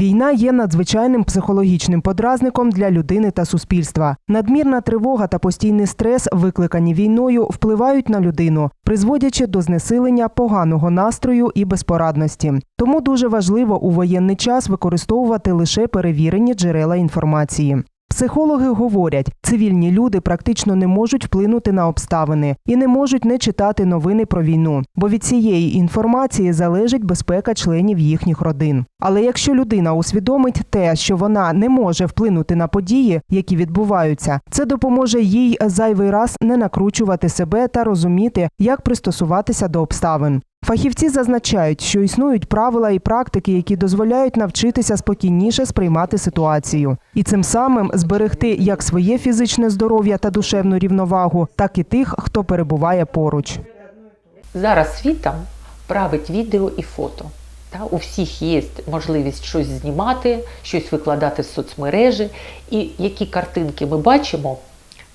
Війна є надзвичайним психологічним подразником для людини та суспільства. Надмірна тривога та постійний стрес, викликані війною, впливають на людину, призводячи до знесилення поганого настрою і безпорадності. Тому дуже важливо у воєнний час використовувати лише перевірені джерела інформації. Психологи говорять, цивільні люди практично не можуть вплинути на обставини і не можуть не читати новини про війну, бо від цієї інформації залежить безпека членів їхніх родин. Але якщо людина усвідомить те, що вона не може вплинути на події, які відбуваються, це допоможе їй зайвий раз не накручувати себе та розуміти, як пристосуватися до обставин. Фахівці зазначають, що існують правила і практики, які дозволяють навчитися спокійніше сприймати ситуацію, і цим самим зберегти як своє фізичне здоров'я та душевну рівновагу, так і тих, хто перебуває поруч. Зараз світом править відео і фото. Та, у всіх є можливість щось знімати, щось викладати в соцмережі. І які картинки ми бачимо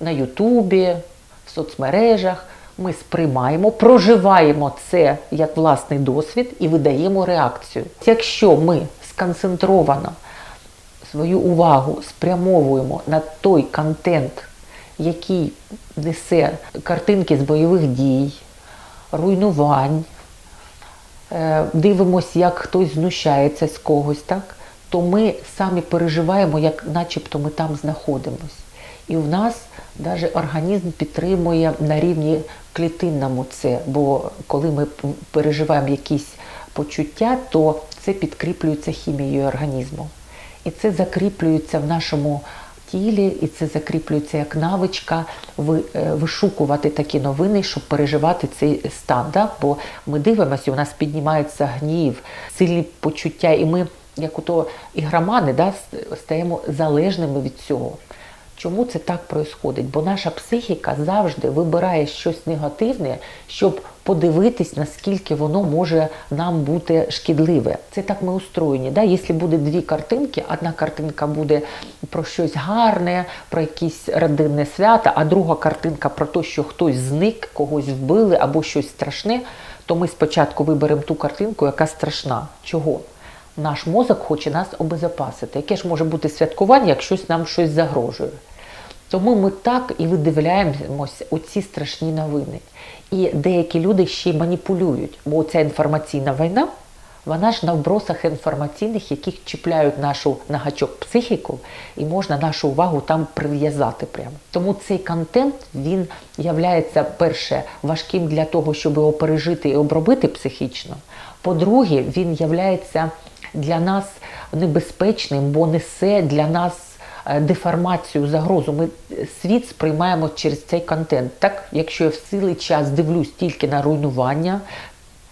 на Ютубі, в соцмережах, ми сприймаємо, проживаємо це як власний досвід і видаємо реакцію. Якщо ми сконцентровано свою увагу спрямовуємо на той контент, який несе картинки з бойових дій, руйнувань, е, дивимося, як хтось знущається з когось, так? то ми самі переживаємо, як начебто ми там знаходимось. І в нас навіть організм підтримує на рівні клітинному це, бо коли ми переживаємо якісь почуття, то це підкріплюється хімією організму. І це закріплюється в нашому тілі, і це закріплюється як навичка е, вишукувати такі новини, щоб переживати цей стан. Да? Бо ми дивимося, у нас піднімається гнів, сильні почуття, і ми, як ото ігромани, да, стаємо залежними від цього. Чому це так відбувається? Бо наша психіка завжди вибирає щось негативне, щоб подивитись, наскільки воно може нам бути шкідливе. Це так ми устроєні. Да? Якщо буде дві картинки, одна картинка буде про щось гарне, про якісь родинне свято, а друга картинка про те, що хтось зник, когось вбили або щось страшне, то ми спочатку виберемо ту картинку, яка страшна. Чого? Наш мозок хоче нас обезопасити. Яке ж може бути святкування, як щось нам щось загрожує? Тому ми так і видивляємося оці страшні новини. І деякі люди ще й маніпулюють, бо ця інформаційна війна, вона ж на вбросах інформаційних, яких чіпляють нашу на гачок психіку, і можна нашу увагу там прив'язати прямо. Тому цей контент він являється перше важким для того, щоб його пережити і обробити психічно. По-друге, він являється для нас небезпечним, бо несе для нас е, деформацію, загрозу. Ми світ сприймаємо через цей контент. Так, якщо я в силий час дивлюсь тільки на руйнування,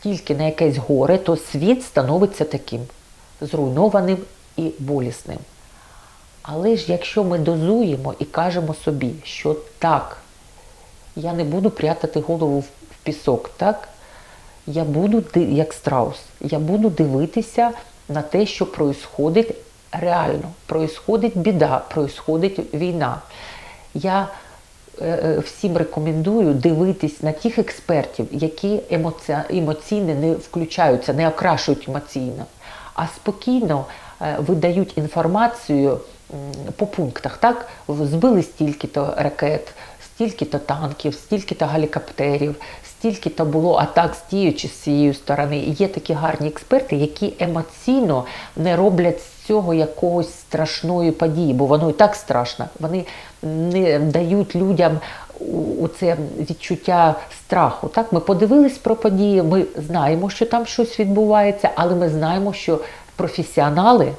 тільки на якесь горе, то світ становиться таким зруйнованим і болісним. Але ж якщо ми дозуємо і кажемо собі, що так, я не буду прятати голову в в пісок, так? Я буду як страус, я буду дивитися на те, що происходить реально. Происходить біда, происходить війна. Я е, е, всім рекомендую дивитись на тих експертів, які емоці... емоційно не включаються, не окрашують емоційно, а спокійно е, видають інформацію по пунктах. Так, збили стільки-то ракет, стільки-то танків, стільки-то гелікоптерів, стільки-то було атак з тієї з цієї сторони. Є такі гарні експерти, які емоційно не роблять з цього якогось страшної події, бо воно і так страшно. Вони не дають людям у це відчуття страху. Так, ми подивились про події, ми знаємо, що там щось відбувається, але ми знаємо, що професіонали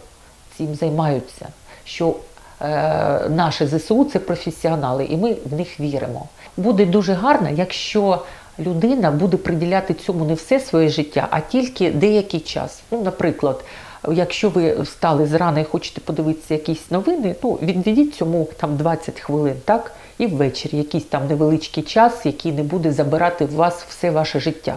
цим займаються. Що е, наші ЗСУ це професіонали, і ми в них віримо. Буде дуже гарно, якщо людина буде приділяти цьому не все своє життя, а тільки деякий час. Ну, наприклад, якщо ви встали зрана і хочете подивитися якісь новини, ну відведіть цьому там 20 хвилин, так? І ввечері якийсь там невеличкий час, який не буде забирати в вас все ваше життя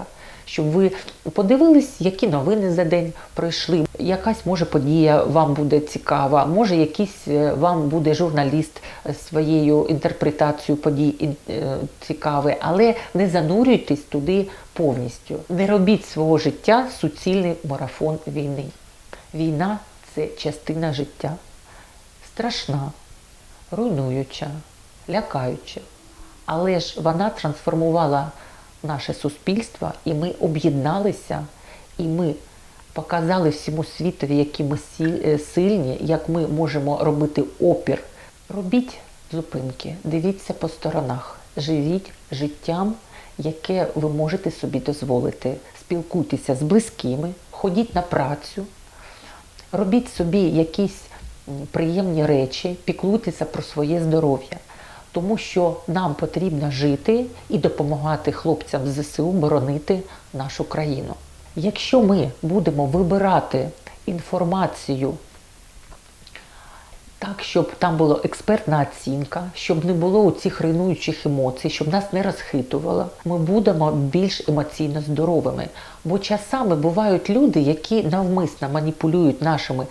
щоб ви подивились, які новини за день пройшли. Якась може подія вам буде цікава, може якийсь е, вам буде журналіст своєю інтерпретацією подій е, цікавий, але не занурюйтесь туди повністю. Не робіть свого життя суцільний марафон війни. Війна це частина життя. Страшна, руйнуюча, лякаюча. Але ж вона трансформувала наше суспільство, і ми об'єдналися, і ми показали всьому світові, які ми е, сильні, як ми можемо робити опір. Робіть зупинки, дивіться по сторонах, живіть життям, яке ви можете собі дозволити. Спілкуйтеся з близькими, ходіть на працю, робіть собі якісь приємні речі, піклуйтеся про своє здоров'я. Тому що нам потрібно жити і допомагати хлопцям ЗСУ боронити нашу країну. Якщо ми будемо вибирати інформацію так, щоб там була експертна оцінка, щоб не було у цих руйнуючих емоцій, щоб нас не розхитувало, ми будемо більш емоційно здоровими. Бо часами бувають люди, які навмисно маніпулюють нашими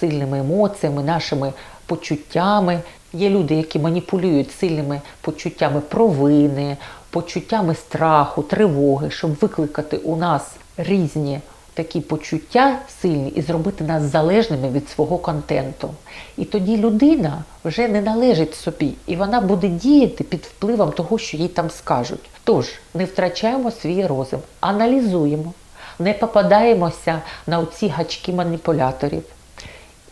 сильними емоціями, нашими почуттями. Є люди, які маніпулюють сильними почуттями провини, почуттями страху, тривоги, щоб викликати у нас різні такі почуття сильні і зробити нас залежними від свого контенту. І тоді людина вже не належить собі, і вона буде діяти під впливом того, що їй там скажуть. Тож не втрачаємо свій розум, аналізуємо, не попадаємося на оці гачки маніпуляторів.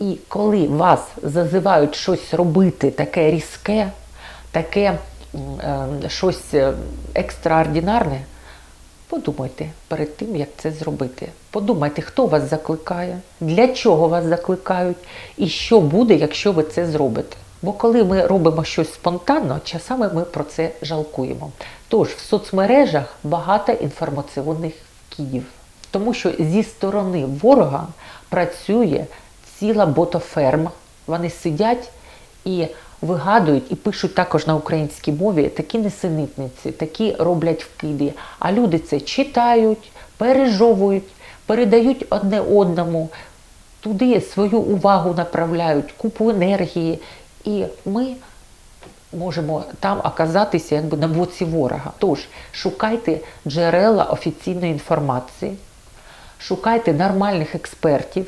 І коли вас зазивають щось робити таке різке, таке е, щось е, екстраординарне, подумайте перед тим, як це зробити. Подумайте, хто вас закликає, для чого вас закликають, і що буде, якщо ви це зробите. Бо коли ми робимо щось спонтанно, часами ми про це жалкуємо. Тож в соцмережах багато інформаційних вкидів, тому що зі сторони ворога працює ціла ботоферма. Вони сидять і вигадують і пишуть також на українській мові такі несенітниці, такі роблять вкиди. А люди це читають, пережовують, передають одне одному, туди свою увагу направляють, купу енергії. І ми можемо там оказатися якби на боці ворога. Тож шукайте джерела офіційної інформації, шукайте нормальних експертів,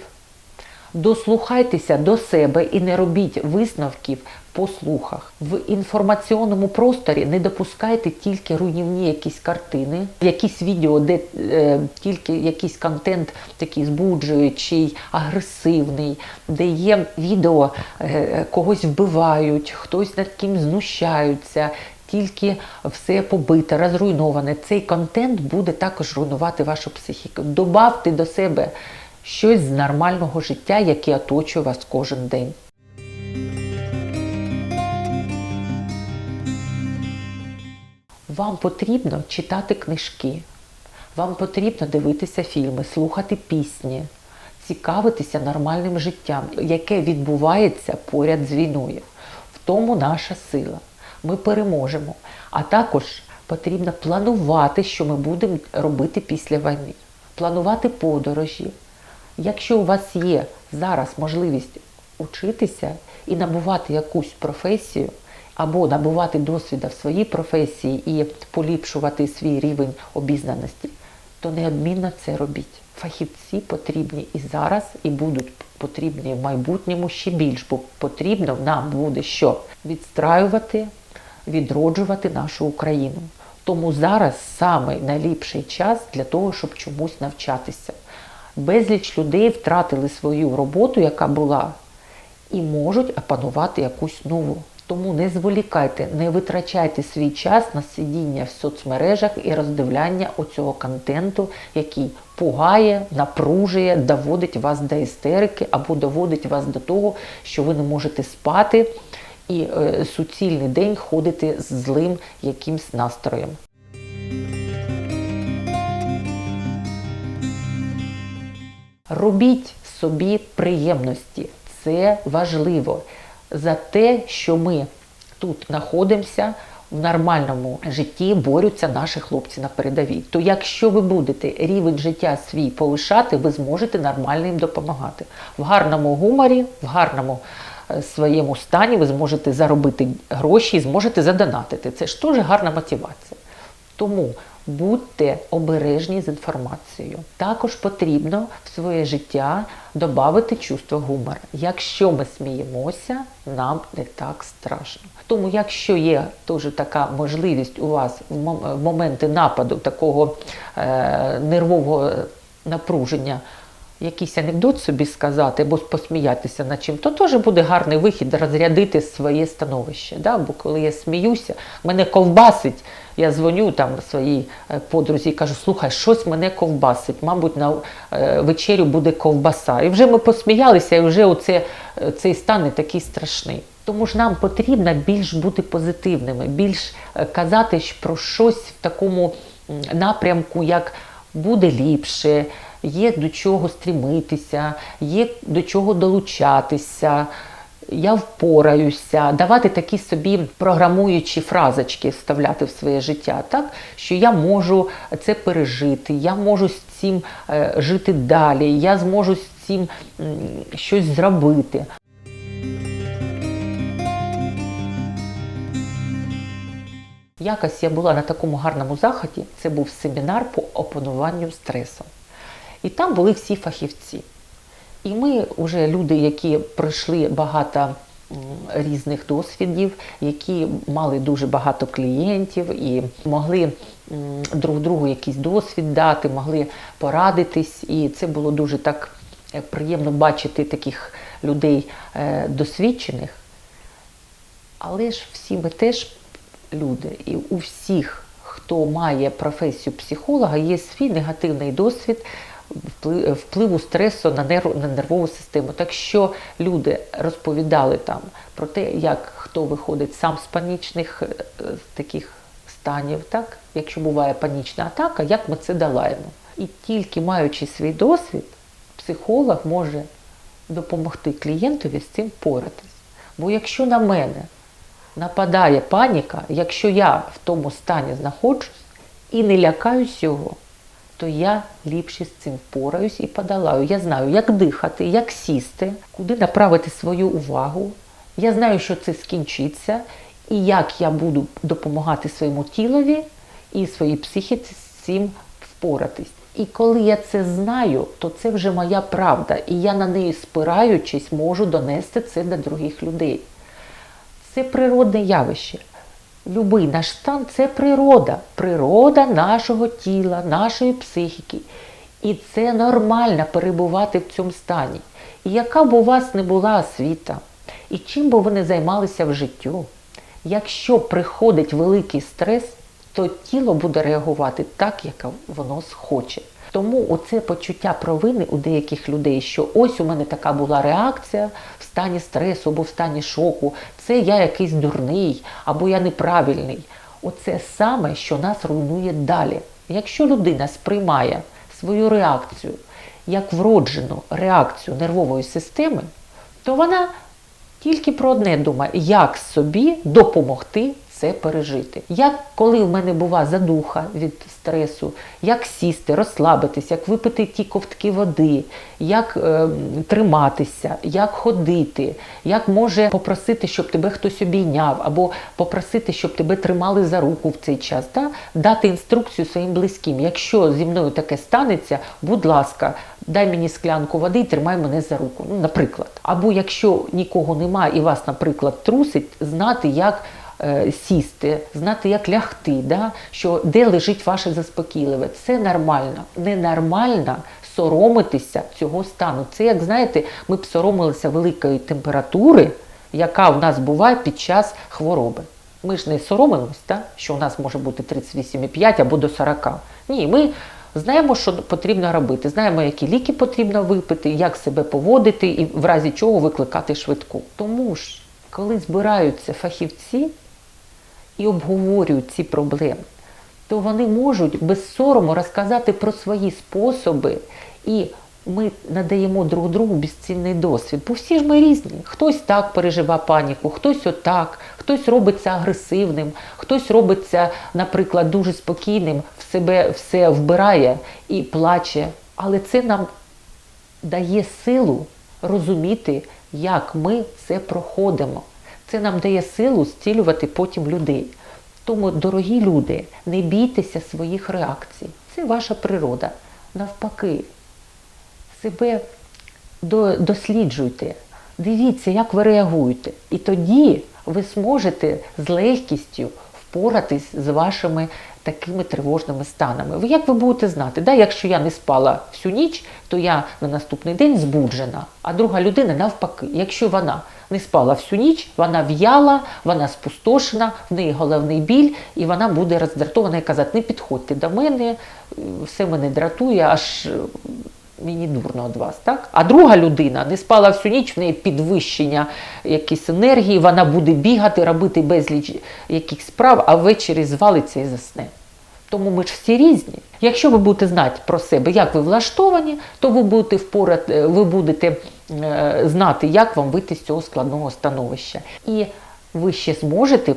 дослухайтеся до себе і не робіть висновків по слухах. В інформаційному просторі не допускайте тільки руйнівні якісь картини, якісь відео, де е, тільки якийсь контент такий збуджуючий, агресивний, де є відео, е, когось вбивають, хтось над ким знущаються. Тільки все побите, розруйноване. Цей контент буде також руйнувати вашу психіку. Добавте до себе щось з нормального життя, яке оточує вас кожен день. Вам потрібно читати книжки, вам потрібно дивитися фільми, слухати пісні, цікавитися нормальним життям, яке відбувається поряд з війною. В тому наша сила. Ми переможемо. А також потрібно планувати, що ми будемо робити після війни, планувати подорожі. Якщо у вас є зараз можливість учитися і набувати якусь професію, або набувати досвіда в своїй професії і поліпшувати свій рівень обізнаності, то неодмінно це робіть. Фахівці потрібні і зараз, і будуть потрібні в майбутньому ще більш, бо потрібно нам буде що відстраювати, відроджувати нашу Україну. Тому зараз саме найліпший час для того, щоб чомусь навчатися. Безліч людей втратили свою роботу, яка була, і можуть опанувати якусь нову. Тому не зволікайте, не витрачайте свій час на сидіння в соцмережах і роздивляння оцього контенту, який пугає, напружує, доводить вас до істерики або доводить вас до того, що ви не можете спати і е, суцільний день ходите з злим якимсь настроєм. Робіть собі приємності. Це важливо. За те, що ми тут знаходимося в нормальному житті, борються наші хлопці на передовій. То якщо ви будете рівень життя свій повишати, ви зможете нормально їм допомагати. В гарному гуморі, в гарному е, своєму стані ви зможете заробити гроші і зможете задонатити. Це ж теж гарна мотивація. Тому Будьте обережні з інформацією. Також потрібно в своє життя додати чувство гумора. Якщо ми сміємося, нам не так страшно. Тому, якщо є теж така можливість у вас в моменти нападу такого е, нервового напруження, якийсь анекдот собі сказати або посміятися над чим, то теж буде гарний вихід розрядити своє становище. Да? Бо коли я сміюся, мене ковбасить, я дзвоню там своїй е, подрузі і кажу, слухай, щось мене ковбасить, мабуть, на е, вечерю буде ковбаса. І вже ми посміялися, і вже оце, е, цей стан не такий страшний. Тому ж нам потрібно більш бути позитивними, більш казати про щось в такому напрямку, як буде ліпше, є до чого стрімитися, є до чого долучатися. Я впораюся, давати такі собі програмуючі фразочки вставляти в своє життя, так що я можу це пережити, я можу з цим е, жити далі, я зможу з цим щось зробити. Якось я була на такому гарному заході, це був семінар по опануванню стресу. І там були всі фахівці. І ми вже люди, які пройшли багато різних досвідів, які мали дуже багато клієнтів і могли друг другу якийсь досвід дати, могли порадитись. І це було дуже так е, приємно бачити таких людей е, досвідчених. Але ж всі ми теж люди, і у всіх, хто має професію психолога, є свій негативний досвід впливу стресу на, нерв, на нервову систему. Так що люди розповідали там про те, як хто виходить сам з панічних е, таких станів, так? якщо буває панічна атака, як ми це долаємо. І тільки маючи свій досвід, психолог може допомогти клієнтові з цим впоратись. Бо якщо на мене нападає паніка, якщо я в тому стані знаходжусь і не лякаюсь його, то я ліпше з цим впораюсь і подолаю. Я знаю, як дихати, як сісти, куди направити свою увагу. Я знаю, що це скінчиться, і як я буду допомагати своєму тілові і своїй психіці з цим впоратись. І коли я це знаю, то це вже моя правда, і я на неї спираючись можу донести це до других людей. Це природне явище. Любий наш стан це природа, природа нашого тіла, нашої психіки. І це нормально перебувати в цьому стані. І яка б у вас не була освіта, і чим би ви не займалися в життю, якщо приходить великий стрес, то тіло буде реагувати так, як воно схоче. Тому оце почуття провини у деяких людей, що ось у мене така була реакція в стані стресу або в стані шоку, це я якийсь дурний або я неправильний. Оце саме, що нас руйнує далі. Якщо людина сприймає свою реакцію як вроджену реакцію нервової системи, то вона тільки про одне думає, як собі допомогти це пережити. Як коли в мене була задуха від стресу, як сісти, розслабитися, як випити ті ковтки води, як е, триматися, як ходити, як може попросити, щоб тебе хтось обійняв, або попросити, щоб тебе тримали за руку в цей час, да? дати інструкцію своїм близьким. Якщо зі мною таке станеться, будь ласка, дай мені склянку води і тримай мене за руку. Ну, наприклад. Або якщо нікого немає і вас, наприклад, трусить, знати, як сісти, знати, як лягти, да? що де лежить ваше заспокійливе. Це нормально. Ненормально соромитися цього стану. Це, як знаєте, ми б соромилися великої температури, яка в нас буває під час хвороби. Ми ж не соромимось, да? що у нас може бути 38,5 або до 40. Ні, ми знаємо, що потрібно робити, знаємо, які ліки потрібно випити, як себе поводити і в разі чого викликати швидку. Тому ж, коли збираються фахівці і обговорюють ці проблеми, то вони можуть без сорому розказати про свої способи, і ми надаємо друг другу безцінний досвід. Бо всі ж ми різні. Хтось так переживає паніку, хтось отак, хтось робиться агресивним, хтось робиться, наприклад, дуже спокійним, в себе все вбирає і плаче. Але це нам дає силу розуміти, як ми це проходимо. Це нам дає силу зцілювати потім людей. Тому, дорогі люди, не бійтеся своїх реакцій. Це ваша природа. Навпаки, себе досліджуйте, дивіться, як ви реагуєте. І тоді ви зможете з легкістю впоратись з вашими такими тривожними станами. Ви як ви будете знати, да, якщо я не спала всю ніч, то я на наступний день збуджена, а друга людина навпаки. Якщо вона не спала всю ніч, вона в'яла, вона спустошена, в неї головний біль, і вона буде роздратована і казати, не підходьте до мене, е, все мене дратує, аж е, мені дурно від вас. Так? А друга людина не спала всю ніч, в неї підвищення якісь енергії, вона буде бігати, робити безліч якихось справ, а ввечері звалиться і засне. Тому ми ж всі різні. Якщо ви будете знати про себе, як ви влаштовані, то ви будете впорати, ви будете е, знати, як вам вийти з цього складного становища. І ви ще зможете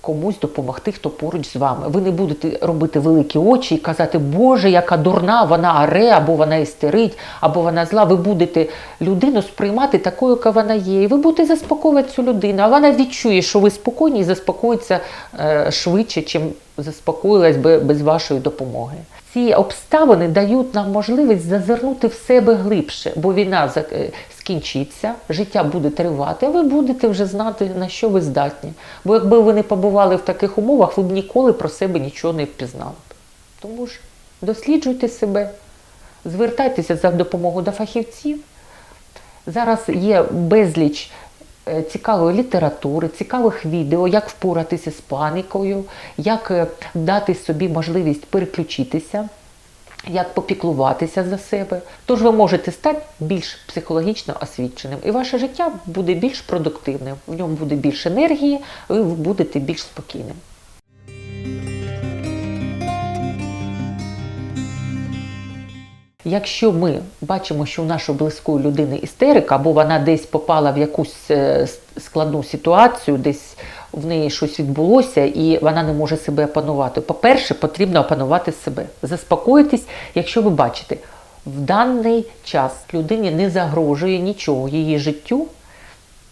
комусь допомогти, хто поруч з вами. Ви не будете робити великі очі і казати, Боже, яка дурна, вона аре, або вона істерить, або вона зла. Ви будете людину сприймати такою, яка вона є. І ви будете заспокоювати цю людину. А вона відчує, що ви спокійні і заспокоїться е, швидше, чим заспокоїлась би без вашої допомоги. Ці обставини дають нам можливість зазирнути в себе глибше, бо війна е, скінчиться, життя буде тривати, а ви будете вже знати, на що ви здатні. Бо якби ви не побували в таких умовах, ви б ніколи про себе нічого не впізнали. Тому ж досліджуйте себе, звертайтеся за допомогою до фахівців. Зараз є безліч цікавої літератури, цікавих відео, як впоратися з панікою, як е, дати собі можливість переключитися, як попіклуватися за себе. Тож ви можете стати більш психологічно освіченим, і ваше життя буде більш продуктивним, в ньому буде більше енергії, ви будете більш спокійним. Якщо ми бачимо, що у нашої близької людини істерика, або вона десь попала в якусь е, складну ситуацію, десь в неї щось відбулося, і вона не може себе опанувати. По-перше, потрібно опанувати себе, заспокоїтись, якщо ви бачите, в даний час людині не загрожує нічого її життю,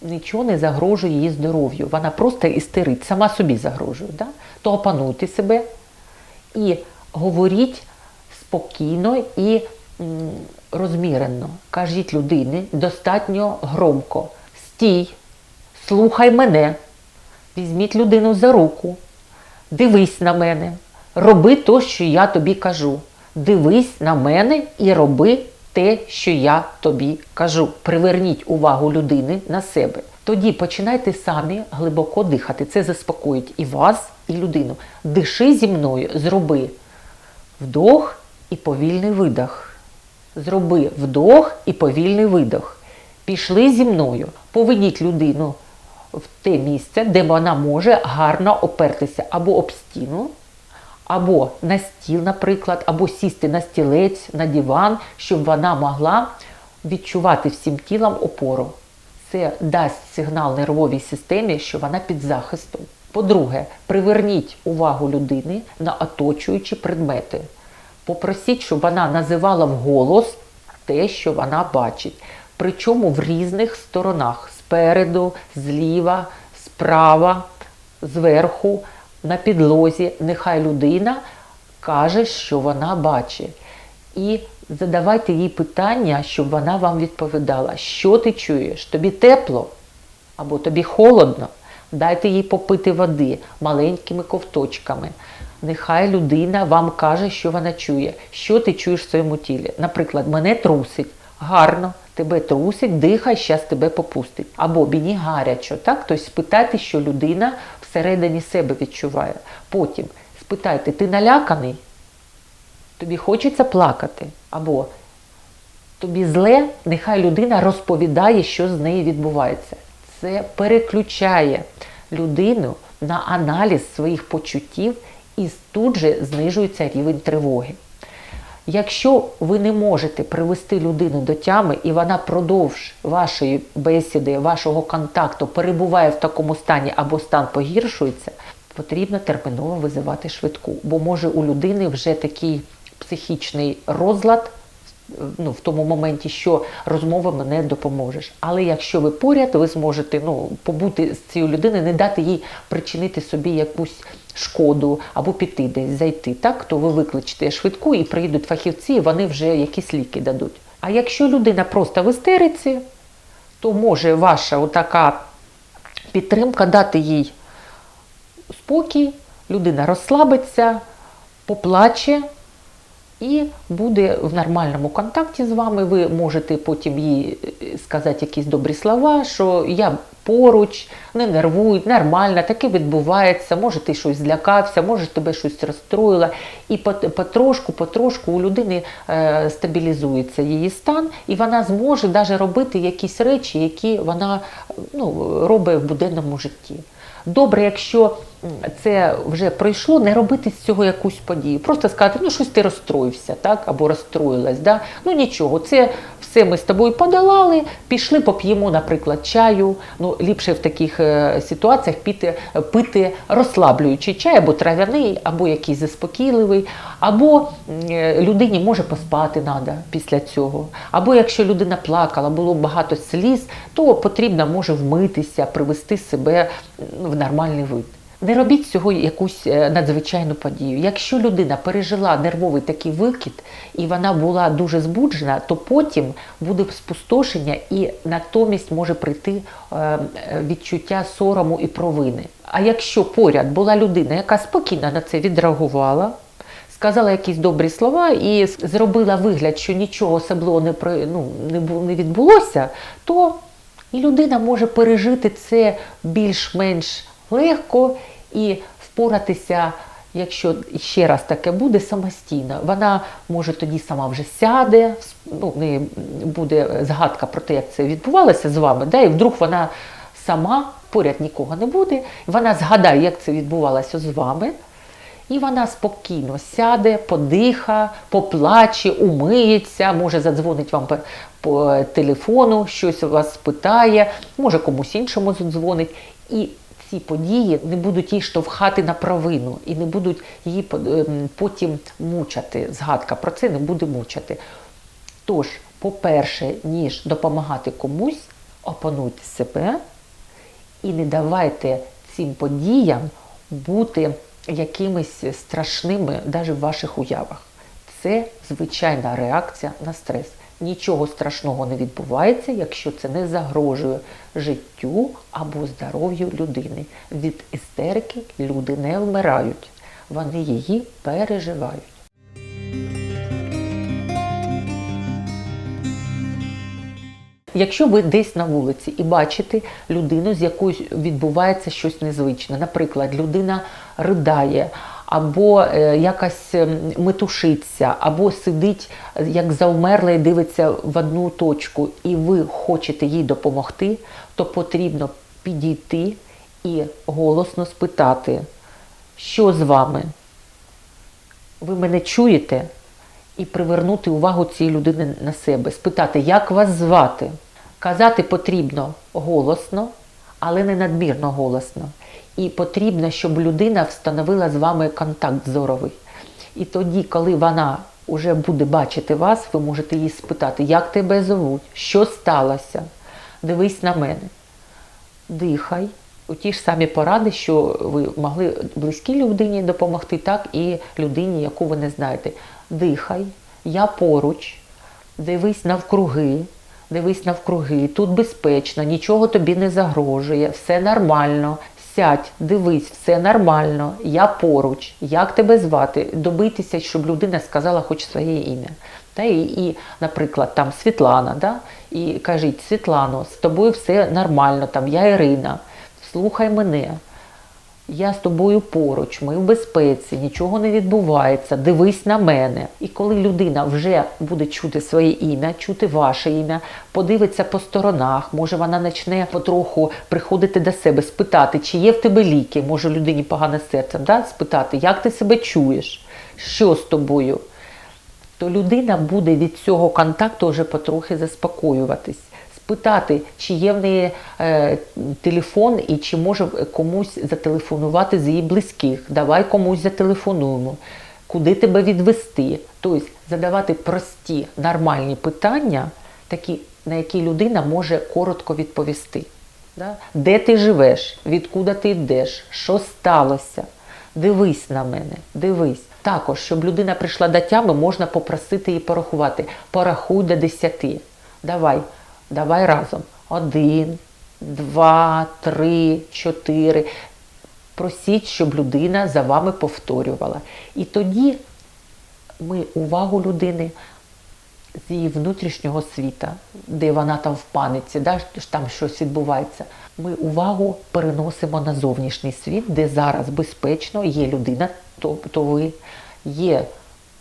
нічого не загрожує її здоров'ю. Вона просто істерить, сама собі загрожує. Да? То опануйте себе і говоріть спокійно і розмірено. Кажіть людині достатньо громко. Стій, слухай мене, візьміть людину за руку, дивись на мене, роби то, що я тобі кажу. Дивись на мене і роби те, що я тобі кажу. Приверніть увагу людини на себе. Тоді починайте самі глибоко дихати. Це заспокоїть і вас, і людину. Диши зі мною, зроби вдох і повільний видох. Зроби вдох і повільний видох. Пішли зі мною. Поведіть людину в те місце, де вона може гарно опертися або об стіну, або на стіл, наприклад, або сісти на стілець, на диван, щоб вона могла відчувати всім тілом опору. Це дасть сигнал нервовій системі, що вона під захистом. По-друге, приверніть увагу людини на оточуючі предмети. Попросіть, щоб вона називала вголос те, що вона бачить. Причому в різних сторонах: спереду, зліва, справа, зверху, на підлозі. Нехай людина каже, що вона бачить. І задавайте їй питання, щоб вона вам відповідала, що ти чуєш? Тобі тепло або тобі холодно. Дайте їй попити води маленькими ковточками. Нехай людина вам каже, що вона чує, що ти чуєш в своєму тілі. Наприклад, мене трусить. Гарно, тебе трусить, дихай, щас тебе попустить. Або мені гарячо. Так? Тобто спитайте, що людина всередині себе відчуває. Потім спитайте, ти наляканий? Тобі хочеться плакати? Або тобі зле, нехай людина розповідає, що з нею відбувається. Це переключає людину на аналіз своїх почуттів і тут же знижується рівень тривоги. Якщо ви не можете привести людину до тями, і вона продовж вашої бесіди, вашого контакту перебуває в такому стані або стан погіршується, потрібно терміново визивати швидку, бо може у людини вже такий психічний розлад ну, в тому моменті, що розмовами не допоможеш. Але якщо ви поряд, ви зможете ну, побути з цією людиною, не дати їй причинити собі якусь шкоду або піти десь зайти, так то ви викличете швидку і приїдуть фахівці, і вони вже якісь ліки дадуть. А якщо людина просто в істериці, то може ваша отака підтримка дати їй спокій, людина розслабиться, поплаче і буде в нормальному контакті з вами. Ви можете потім їй е, сказати якісь добрі слова, що я поруч, не нервуй, нормально, таке відбувається, може ти щось злякався, може тебе щось розстроїло. І потрошку, потрошку у людини е, стабілізується її стан, і вона зможе навіть робити якісь речі, які вона ну, робить в буденному житті. Добре, якщо це вже пройшло, не робити з цього якусь подію. Просто сказати, ну щось ти розстроївся, так, або розстроїлась. Да? Ну нічого, це все ми з тобою подолали, пішли, поп'ємо, наприклад, чаю. Ну, ліпше в таких е, ситуаціях піти, пити розслаблюючий чай, або трав'яний, або якийсь заспокійливий, або е, людині може поспати треба після цього. Або якщо людина плакала, було багато сліз, то потрібно може вмитися, привести себе в нормальний вид. Не робіть цього якусь е, надзвичайну подію. Якщо людина пережила нервовий такий викид і вона була дуже збуджена, то потім буде спустошення і натомість може прийти е, е, відчуття сорому і провини. А якщо поряд була людина, яка спокійно на це відреагувала, сказала якісь добрі слова і зробила вигляд, що нічого особливого не, ну, не відбулося, то і людина може пережити це більш-менш легко і впоратися, якщо ще раз таке буде, самостійно. Вона може тоді сама вже сяде, ну, в неї буде згадка про те, як це відбувалося з вами, да, і вдруг вона сама, поряд нікого не буде, вона згадає, як це відбувалося з вами. І вона спокійно сяде, подиха, поплаче, умиється, може задзвонить вам по, по телефону, щось у вас спитає, може комусь іншому задзвонить. І ці події не будуть її штовхати на провину і не будуть її ем, потім мучати. Згадка про це не буде мучати. Тож, по-перше, ніж допомагати комусь, опануйте себе і не давайте цим подіям бути якимись страшними навіть в ваших уявах. Це звичайна реакція на стрес. Нічого страшного не відбувається, якщо це не загрожує життю або здоров'ю людини. Від істерики люди не вмирають, вони її переживають. Якщо ви десь на вулиці і бачите людину, з якою відбувається щось незвичне, наприклад, людина ридає, або е, якась ем, метушиться, або сидить е, як завмерла і дивиться в одну точку, і ви хочете їй допомогти, то потрібно підійти і голосно спитати, що з вами? Ви мене чуєте? і привернути увагу цієї людини на себе, спитати, як вас звати. Казати потрібно голосно, але не надмірно голосно. І потрібно, щоб людина встановила з вами контакт зоровий. І тоді, коли вона вже буде бачити вас, ви можете її спитати, як тебе зовуть, що сталося, дивись на мене. Дихай. У ті ж самі поради, що ви могли близькій людині допомогти, так і людині, яку ви не знаєте. Дихай, я поруч, дивись навкруги, дивись навкруги, тут безпечно, нічого тобі не загрожує, все нормально. Сядь, дивись, все нормально, я поруч, як тебе звати, добитися, щоб людина сказала хоч своє ім'я. Та і, і, наприклад, там Світлана, да? і кажіть, Світлано, з тобою все нормально, там я Ірина, слухай мене. Я з тобою поруч, ми в безпеці, нічого не відбувається, дивись на мене. І коли людина вже буде чути своє ім'я, чути ваше ім'я, подивиться по сторонах, може вона почне потроху приходити до себе, спитати, чи є в тебе ліки, може людині погане серцем, да? спитати, як ти себе чуєш, що з тобою, то людина буде від цього контакту вже потрохи заспокоюватись. Спитати, чи є в неї е, телефон і чи може комусь зателефонувати з її близьких. Давай комусь зателефонуємо. куди тебе відвести. Тобто задавати прості нормальні питання, такі, на які людина може коротко відповісти. Да? Де ти живеш, відкуди ти йдеш, що сталося? Дивись на мене, дивись. Також, щоб людина прийшла до тями, можна попросити її порахувати. Порахуй до десяти. Давай, давай разом. Один, два, три, чотири. Просіть, щоб людина за вами повторювала. І тоді ми увагу людини з її внутрішнього світа, де вона там в паниці, да, там щось відбувається. Ми увагу переносимо на зовнішній світ, де зараз безпечно є людина, то, то ви є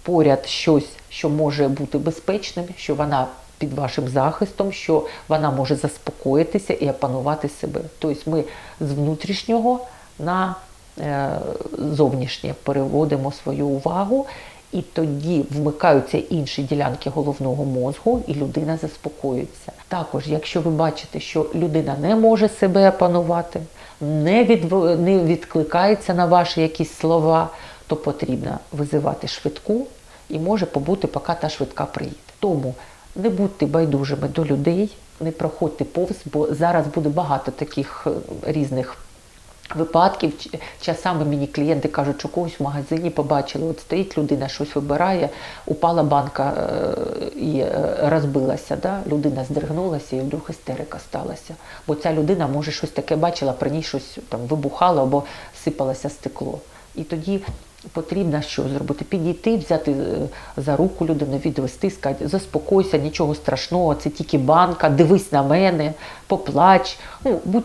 поряд щось, що може бути безпечним, що вона під вашим захистом, що вона може заспокоїтися і опанувати себе. Тобто ми з внутрішнього на е, зовнішнє переводимо свою увагу, і тоді вмикаються інші ділянки головного мозку, і людина заспокоюється. Також, якщо ви бачите, що людина не може себе опанувати, не, відв... не відкликається на ваші якісь слова, то потрібно визивати швидку і може побути, поки та швидка приїде. Тому не будьте байдужими до людей, не проходьте повз, бо зараз буде багато таких е, різних випадків. Часами мені клієнти кажуть, що когось в магазині побачили, от стоїть людина, щось вибирає, упала банка е, і е, розбилася. Да? Людина здригнулася і вдруг істерика сталася. Бо ця людина може щось таке бачила, при ній щось там вибухало або сипалося стекло. І тоді потрібно що зробити? Підійти, взяти е, за руку людину, відвести, сказати, заспокойся, нічого страшного, це тільки банка, дивись на мене, поплач. Ну, будь,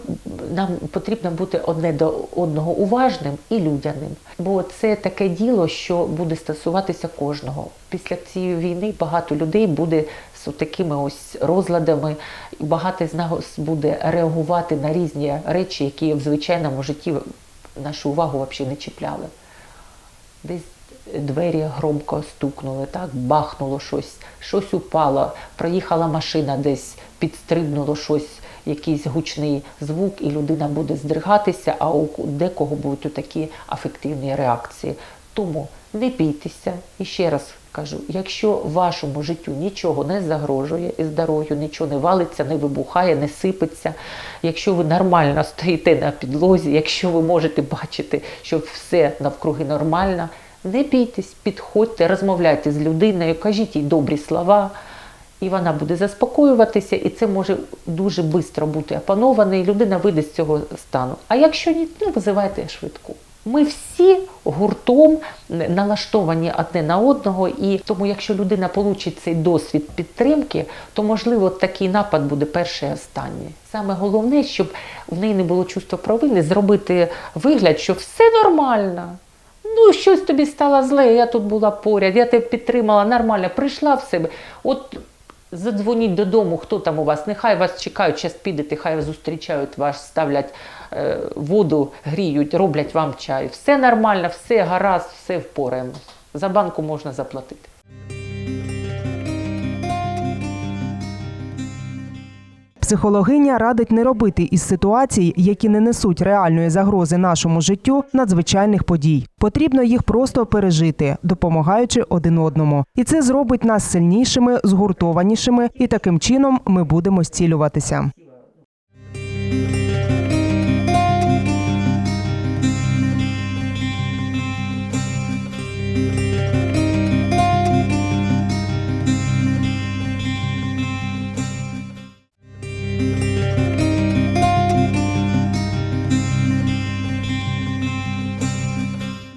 нам потрібно бути одне до одного уважним і людяним. Бо це таке діло, що буде стосуватися кожного. Після цієї війни багато людей буде з такими ось розладами, і багато з нас буде реагувати на різні речі, які в звичайному житті нашу увагу взагалі не чіпляли десь двері громко стукнули, так, бахнуло щось, щось упало, проїхала машина десь, підстрибнуло щось, якийсь гучний звук, і людина буде здригатися, а у декого будуть такі афективні реакції. Тому не бійтеся. І ще раз кажу, якщо вашому життю нічого не загрожує і здоров'ю, нічого не валиться, не вибухає, не сипеться, якщо ви нормально стоїте на підлозі, якщо ви можете бачити, що все навкруги нормально, не бійтесь, підходьте, розмовляйте з людиною, кажіть їй добрі слова. І вона буде заспокоюватися, і це може дуже швидко бути опановане, і людина вийде з цього стану. А якщо ні, ну визивайте швидку. Ми всі гуртом налаштовані одне на одного, і тому, якщо людина получить цей досвід підтримки, то можливо такий напад буде перший і останній. Саме головне, щоб в неї не було чувства провини, зробити вигляд, що все нормально. Ну, щось тобі стало зле, я тут була поряд, я тебе підтримала нормально, прийшла в себе. От задзвоніть додому, хто там у вас, нехай вас чекають, час підете, хай зустрічають вас, ставлять е, воду, гріють, роблять вам чай. Все нормально, все гаразд, все впораємось. За банку можна заплатити. Психологиня радить не робити із ситуацій, які не несуть реальної загрози нашому життю, надзвичайних подій. Потрібно їх просто пережити, допомагаючи один одному. І це зробить нас сильнішими, згуртованішими, і таким чином ми будемо зцілюватися.